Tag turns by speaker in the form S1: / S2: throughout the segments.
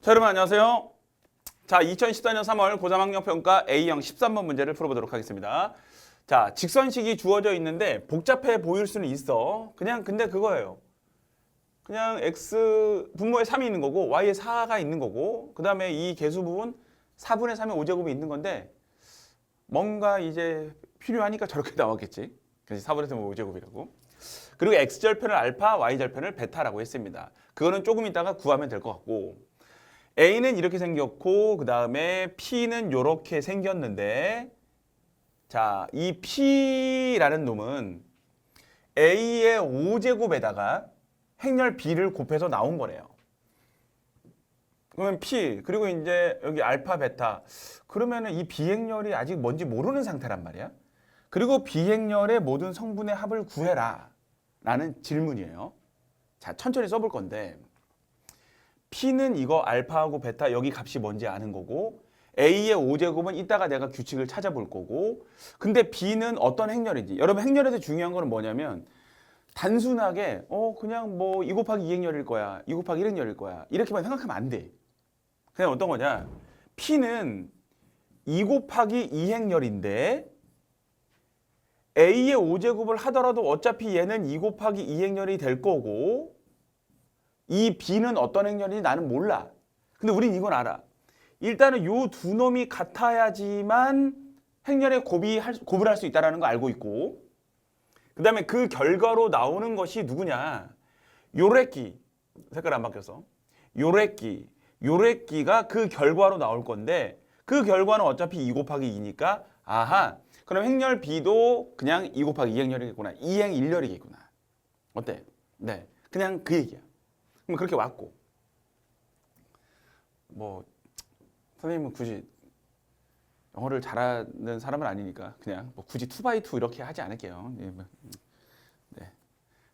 S1: 자, 여러분 안녕하세요. 자, 2014년 3월 고3 학력평가 A형 13번 문제를 풀어보도록 하겠습니다. 자, 직선식이 주어져 있는데 복잡해 보일 수는 있어. 그냥 근데 그거예요. 그냥 x 분모에 3이 있는 거고 y에 4가 있는 거고 그 다음에 이 개수 부분 4분의 3의 5제곱이 있는 건데 뭔가 이제 필요하니까 저렇게 나왔겠지. 그래서 4분의 3의 5제곱이라고. 그리고 x절편을 알파, y절편을 베타라고 했습니다. 그거는 조금 이따가 구하면 될 것 같고 A는 이렇게 생겼고 그 다음에 P는 이렇게 생겼는데 자, 이 P라는 놈은 A의 5제곱에다가 행렬 B를 곱해서 나온 거래요. 그러면 P 그리고 이제 여기 알파 베타 그러면은 이 비행렬이 아직 뭔지 모르는 상태란 말이야. 그리고 비행렬의 모든 성분의 합을 구해라 라는 질문이에요. 자, 천천히 써볼 건데 P는 이거 알파하고 베타 여기 값이 뭔지 아는 거고 A의 5제곱은 이따가 내가 규칙을 찾아볼 거고 근데 B는 어떤 행렬인지? 여러분 행렬에서 중요한 거는 뭐냐면 단순하게 어 그냥 뭐 2 곱하기 2행렬일 거야 2 곱하기 1행렬일 거야 이렇게만 생각하면 안 돼. 그냥 어떤 거냐? P는 2 곱하기 2행렬인데 A의 5제곱을 하더라도 어차피 얘는 2 곱하기 2행렬이 될 거고 이 B는 어떤 행렬인지 나는 몰라. 근데 우린 이건 알아. 일단은 요 두 놈이 같아야지만 행렬의 곱이 할, 수- 곱을 할수 있다는 거 알고 있고. 그 다음에 그 결과로 나오는 것이 누구냐? 요래끼. 색깔 안 바뀌어서 요래끼. 요래끼가 그 결과로 나올 건데 그 결과는 어차피 2 곱하기 2니까 아하 그럼 행렬 B도 그냥 2 곱하기 2행렬이겠구나. 2행 1렬이겠구나. 어때? 네. 그냥 그 얘기야 그럼 그렇게 왔고 뭐 선생님은 굳이 영어를 잘하는 사람은 아니니까 그냥 뭐 굳이 투바이투 이렇게 하지 않을게요. 예, 뭐, 네.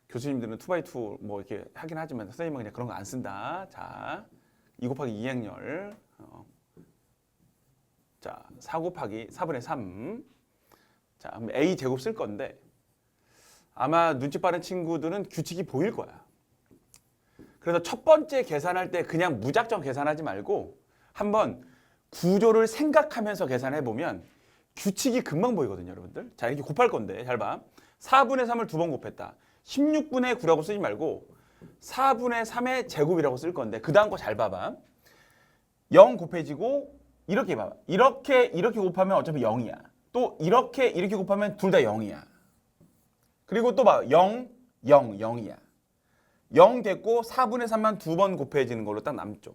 S1: 교수님들은 투바이투 뭐 이렇게 하긴 하지만 선생님은 그냥 그런 거 안 쓴다. 자, 2 곱하기 2행렬. 어. 자, 4 곱하기 4분의 3. 자, 그럼 A 제곱 쓸 건데 아마 눈치 빠른 친구들은 규칙이 보일 거야. 그래서 첫 번째 계산할 때 그냥 무작정 계산하지 말고 한번 구조를 생각하면서 계산해 보면 규칙이 금방 보이거든요, 여러분들. 자, 이렇게 곱할 건데 잘 봐. 4분의 3을 두 번 곱했다. 16분의 9라고 쓰지 말고 4분의 3의 제곱이라고 쓸 건데 그 다음 거 잘 봐봐. 0 곱해지고 이렇게 봐봐. 이렇게 이렇게 곱하면 어차피 0이야. 또 이렇게 이렇게 곱하면 둘 다 0이야. 그리고 또 봐. 0, 0, 0이야. 0 됐고 4분의 3만 두 번 곱해지는 걸로 딱 남죠.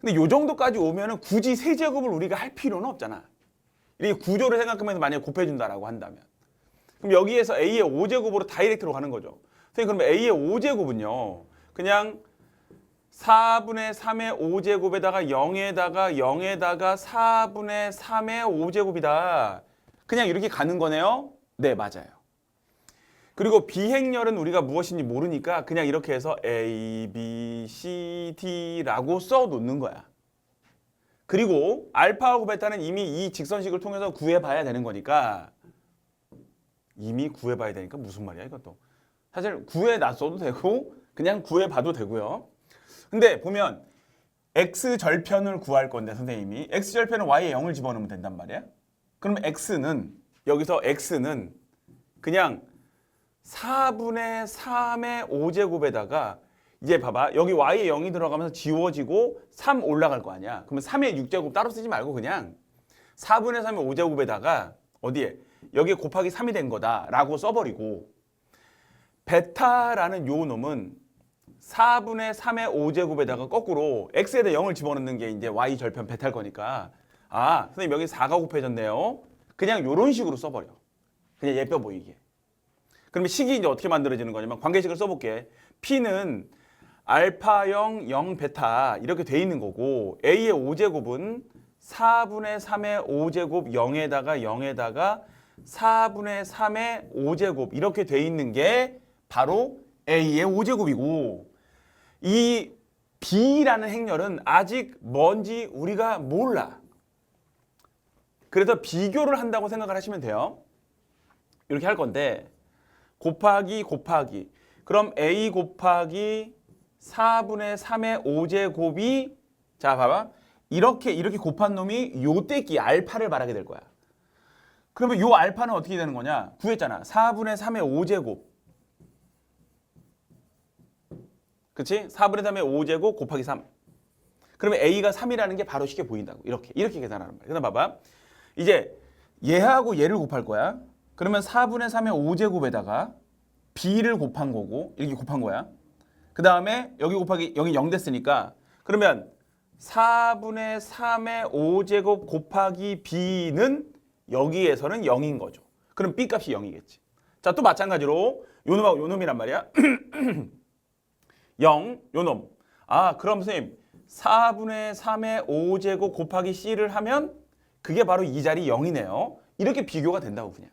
S1: 근데 요 정도까지 오면은 굳이 세제곱을 우리가 할 필요는 없잖아. 이렇게 구조를 생각하면서 만약에 곱해준다라고 한다면. 그럼 여기에서 A의 5제곱으로 다이렉트로 가는 거죠. 선생님 그러면 A의 5제곱은요. 그냥 4분의 3의 5제곱에다가 0에다가 0에다가 4분의 3의 5제곱이다. 그냥 이렇게 가는 거네요. 네, 맞아요. 그리고 비행렬은 우리가 무엇인지 모르니까 그냥 이렇게 해서 A, B, C, D라고 써 놓는 거야. 그리고 알파하고 베타는 이미 이 직선식을 통해서 구해봐야 되는 거니까 이미 구해봐야 되니까 무슨 말이야 이것도. 사실 구해놨어도 되고 그냥 구해봐도 되고요. 근데 보면 x 절편을 구할 건데 선생님이 x 절편은 y에 0을 집어넣으면 된단 말이야. 그럼 x는 여기서 x는 그냥 4분의 3의 5제곱에다가 이제 봐봐. 여기 y에 0이 들어가면서 지워지고 3 올라갈 거 아니야. 그러면 3의 6제곱 따로 쓰지 말고 그냥 4분의 3의 5제곱에다가 어디에? 여기에 곱하기 3이 된 거다 라고 써버리고 베타라는 요 놈은 4분의 3의 5제곱에다가 거꾸로 x에다 0을 집어넣는 게 이제 y 절편 베타일 거니까. 아 선생님 여기 4가 곱해졌네요. 그냥 요런 식으로 써버려. 그냥 예뻐 보이게 그러면 식이 이제 어떻게 만들어지는 거냐면 관계식을 써볼게. P는 알파형 0 베타 이렇게 돼 있는 거고 A의 5제곱은 4분의 3의 5제곱 0에다가 0에다가 4분의 3의 5제곱 이렇게 돼 있는 게 바로 A의 5제곱이고 이 B라는 행렬은 아직 뭔지 우리가 몰라. 그래서 비교를 한다고 생각을 하시면 돼요. 이렇게 할 건데 곱하기 곱하기 그럼 a 곱하기 4분의 3의 5제곱이 자 봐봐 이렇게 이렇게 곱한 놈이 요 떼기 알파를 말하게 될 거야. 그러면 요 알파는 어떻게 되는 거냐? 구했잖아. 4분의 3의 5제곱. 그치? 4분의 3의 5제곱 곱하기 3. 그러면 A가 3이라는 게 바로 쉽게 보인다고. 이렇게. 이렇게 계산하는 거야. 그다음 봐봐. 이제 얘하고 얘를 곱할 거야. 그러면 4분의 3의 5제곱에다가 B를 곱한 거고 이렇게 곱한 거야. 그 다음에 여기 곱하기 여기 0 됐으니까 그러면 4분의 3의 5제곱 곱하기 B는 여기에서는 0인 거죠. 그럼 B 값이 0이겠지. 자, 또 마찬가지로 요놈하고 요놈이란 말이야. 0, 요놈. 아, 그럼 선생님 4분의 3의 5제곱 곱하기 C를 하면 그게 바로 이 자리 0이네요. 이렇게 비교가 된다고 그냥.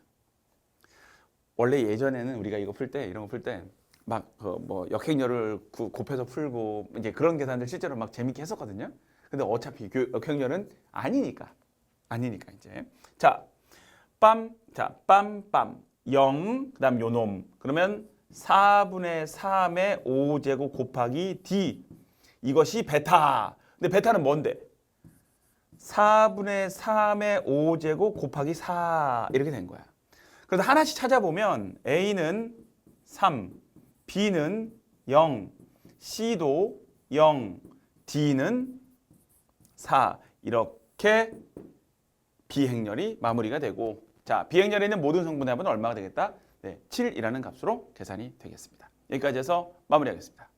S1: 원래 예전에는 우리가 이거 풀 때 이런 거 풀 때막그뭐 역행렬을 구- 곱해서 풀고 이제 그런 계산들 실제로 막 재밌게 했었거든요. 근데 어차피 교- 역행렬은 아니니까 아니니까 이제 자 빰, 자 빰 빰 0 그 다음 요놈 그러면 4분의 3의 5제곱 곱하기 d 이것이 베타. 근데 베타는 뭔데? 4분의 3의 5제곱 곱하기 4 이렇게 된 거야. 그래서 하나씩 찾아보면 A는 3, B는 0, C도 0, D는 4 이렇게 비행렬이 마무리가 되고 자 비행렬에 있는 모든 성분의 합은 얼마가 되겠다? 네, 7이라는 값으로 계산이 되겠습니다. 여기까지 해서 마무리하겠습니다.